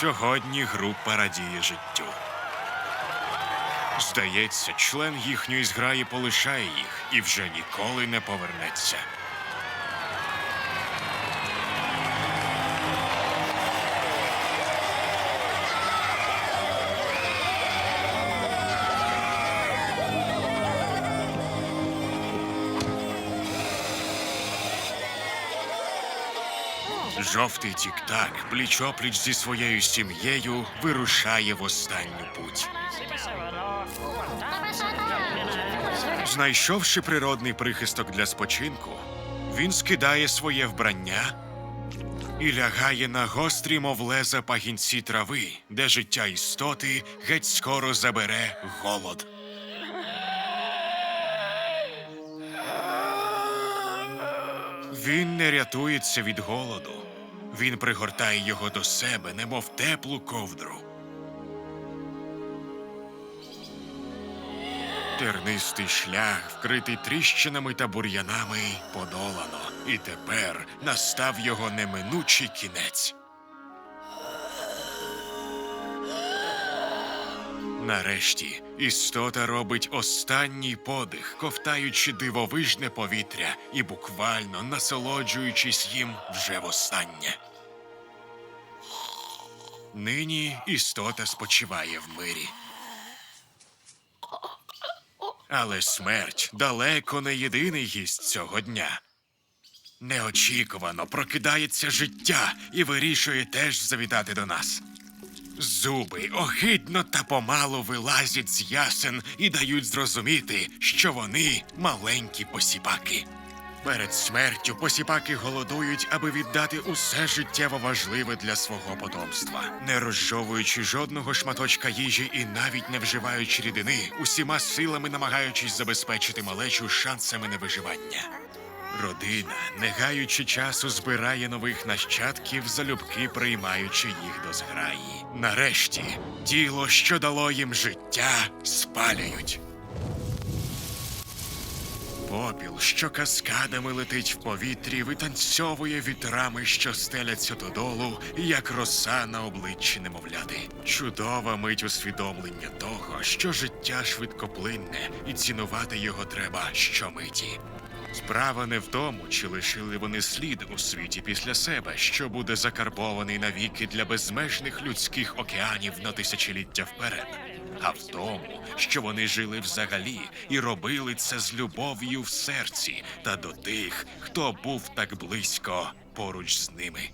Сьогодні група радіє життю. Здається, член їхньої зграї полишає їх і вже ніколи не повернеться. Жовтий тік-так, пліч-опліч зі своєю сім'єю, вирушає в останню путь. Знайшовши природний прихисток для спочинку, він скидає своє вбрання і лягає на гострі, мов леза пагінці трави, де життя істоти геть скоро забере голод. Він не рятується від голоду. Він пригортає його до себе, немов теплу ковдру. Тернистий шлях, вкритий тріщинами та бур'янами, подолано, і тепер настав його неминучий кінець. Нарешті істота робить останній подих, ковтаючи дивовижне повітря і буквально насолоджуючись їм вже востаннє. Нині істота спочиває в мирі. Але смерть далеко не єдиний гість цього дня. Неочікувано прокидається життя і вирішує теж завітати до нас. Зуби огидно та помалу вилазять з ясен і дають зрозуміти, що вони маленькі посіпаки. Перед смертю посіпаки голодують, аби віддати усе життєво важливе для свого потомства, не розжовуючи жодного шматочка їжі і навіть не вживаючи рідини, усіма силами намагаючись забезпечити малечу шансами на виживання. Родина, не гаючи часу, збирає нових нащадків, залюбки приймаючи їх до зграї. Нарешті тіло, що дало їм життя, спалюють. Попіл, що каскадами летить в повітрі, витанцьовує вітрами, що стеляться додолу, як роса на обличчі немовляти. Чудова мить усвідомлення того, що життя швидкоплинне, і цінувати його треба щомиті. Справа не в тому, чи лишили вони слід у світі після себе, що буде закарбований навіки для безмежних людських океанів на тисячоліття вперед, а в тому, що вони жили взагалі і робили це з любов'ю в серці та до тих, хто був так близько поруч з ними.